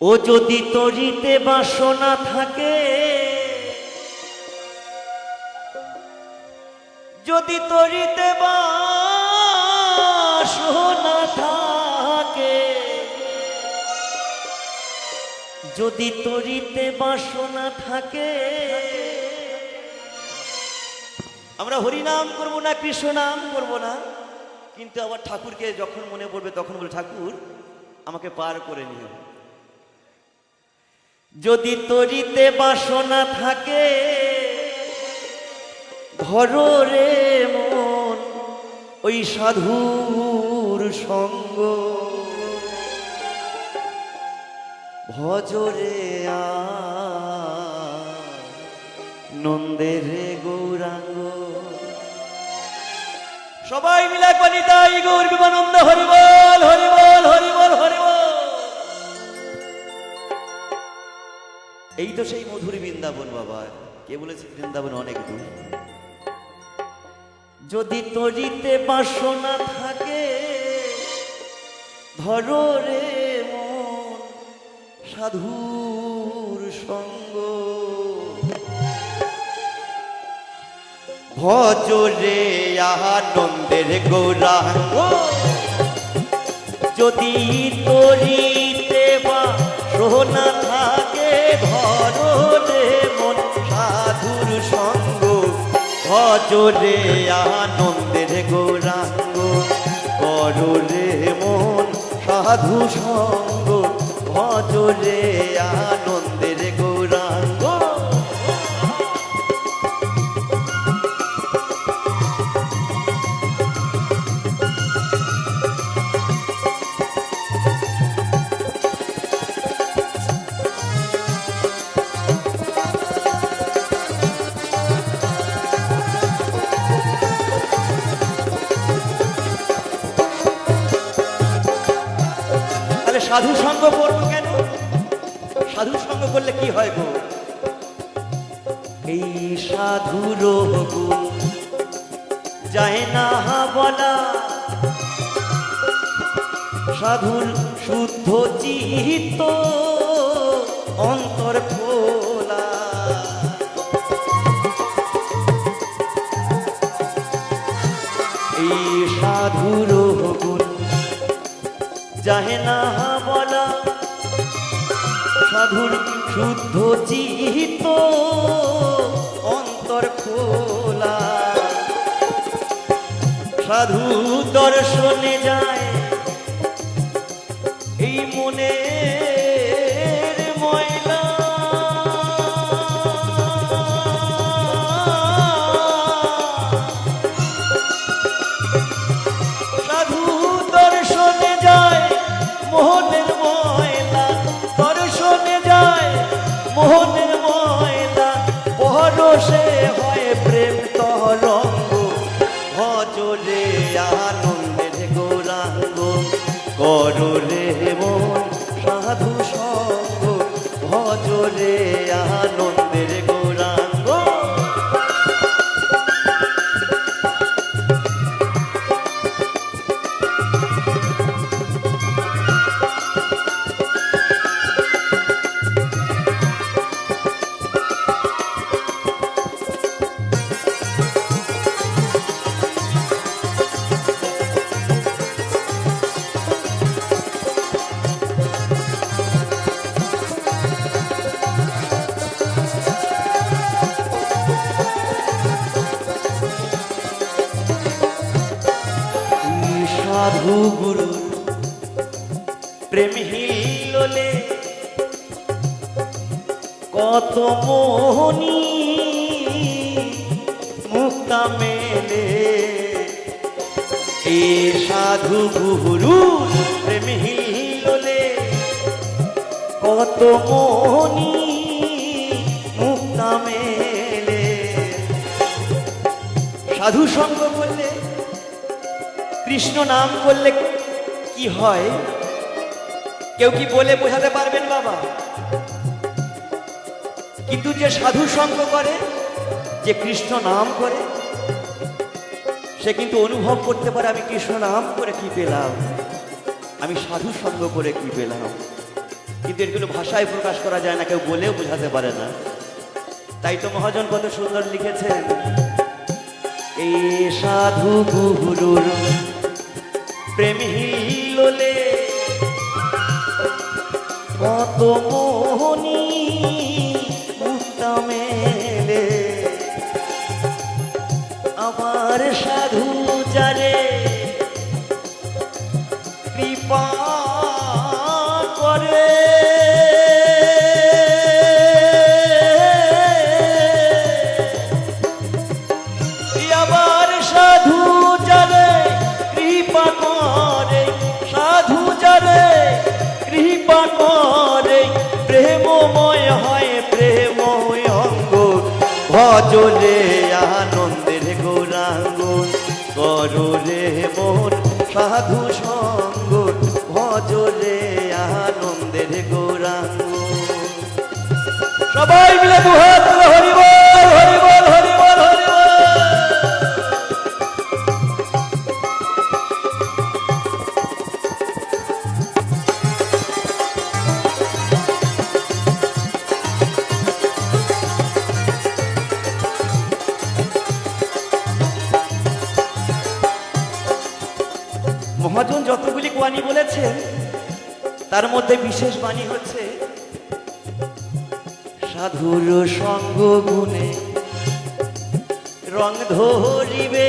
ও যদি তরিতে বাসনা থাকে, যদি তরিতে বাসনা থাকে, যদি তরিতে বাসনা থাকে, আমরা হরিনাম করব না কৃষ্ণ নাম করব না, কিন্তু আবার ঠাকুরকে যখন মনে পড়বে তখন বলে, ঠাকুর, আমাকে পার করে নিও। যদি তরিতে বাসনা থাকে, ধরো রে মন ওই সাধুর সঙ্গ। ভজরে নন্দের গৌরাঙ্গ। সবাই মিলে একবার নিতাই গৌর বিমানন্দ হরিবল হরিবল হরিবল। এই তো সেই মধুর বৃন্দাবন বাবা। কে বলেছে বৃন্দাবন অনেক দূর? যদি তরিতে বাসনা থাকে, ধরো রে মন সাধুর সঙ্গ। ভজরে আনন্দের গৌরাঙ্গ। যদি তরিতে বা সোনা থাকে ধরো মন সাধুর সঙ্গ। ভজরে আনন্দের গৌরাঙ্গ। করো মন সাধু সঙ্গ। ভজরে আনন্দের তাহলে সাধু সঙ্গ করব কেন? সাধু সঙ্গ করলে কি হয় গো এই সাধুর যায় না বলা। সাধুর শুদ্ধ চিত্ত অন্তর খোলা। এই সাধুর গুণ যাহে না সাধুর শুদ্ধ চিত অন্তর খোলা। সাধু দর্শনে যায় পরশে হয় প্রেম তরঙ্গ সাধু গুরু প্রেম হিললে কত মোহনী মুক্তা মেলে। এ সাধু গুরু প্রেম হিললে কত মোহনী মুক্তা মেলে। সাধু সঙ্গ কৃষ্ণ নাম করলে কি হয়? কেউ কি বলে বোঝাতে পারবেন বাবা? কিন্তু যে সাধু সঙ্গ করে, যে কৃষ্ণ নাম করে, সে কিন্তু অনুভব করতে পারে আমি কৃষ্ণ নাম করে কি পেলাম? আমি সাধু সঙ্গ করে কি পেলাম? কিন্তু এগুলো ভাষায় প্রকাশ করা যায় না, কেউ বলেও বোঝাতে পারে না। তাই তো মহাজন কত সুন্দর লিখেছেন এই সাধু গুরুর প্রেম হিলোলে কত মোহনী ভজলে আনন্দের গোরাঙ্গ করো রে মন সাধু সঙ্গ, ভজলে আনন্দের গোরাঙ্গ। সবাই মিলে দুহাত তুলে মহাজন যতগুলি বাণী বলেছেন তার মধ্যে বিশেষ বাণী হচ্ছে, সাধুর সঙ্গ গুণে রং ধরিবে,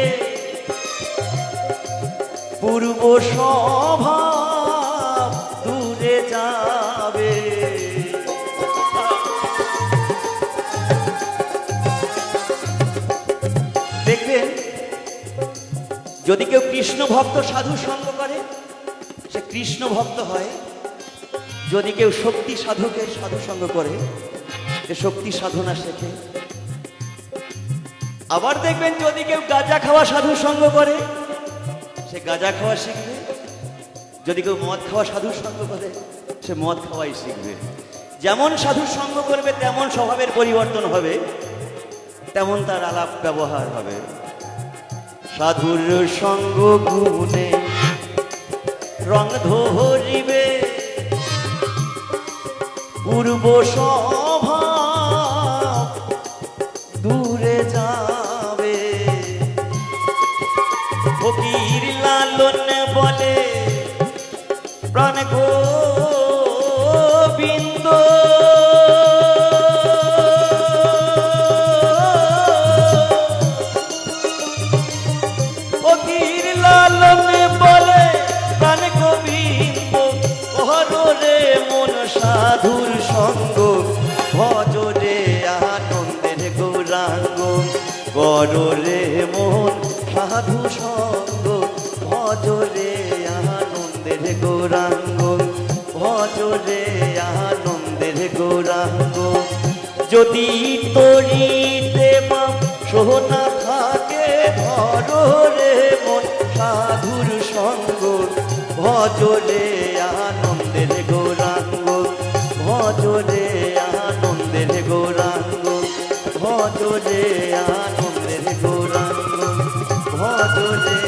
পূর্ব স্বভাব যদি কেউ কৃষ্ণ ভক্ত, সাধু সঙ্গ করে, সে কৃষ্ণ ভক্ত হয়। যদি কেউ শক্তি সাধকের সাধু সঙ্গ করে, সে শক্তি সাধনা শেখে। আবার দেখবেন যদি কেউ গাঁজা খাওয়া সাধু সঙ্গ করে, সে গাঁজা খাওয়া শিখবে। যদি কেউ মদ খাওয়া সাধু সঙ্গ করে, সে মদ খাওয়াই শিখবে। যেমন সাধু সঙ্গ করবে, তেমন স্বভাবের পরিবর্তন হবে, তেমন তার আলাপ ব্যবহার হবে। সাধুর সঙ্গ গুণে রং ধরিবে। পূর্ব স্বভাব কর রে মন, সাধু সঙ্গ, ভজ রে আনন্দের গৌরাঙ্গ, ভজ রে আনন্দের গৌরাঙ্গ। যদি তরিতে মা সোনা থাকে ধর রে মন, সাধুর সঙ্গ ভজলে আগুনে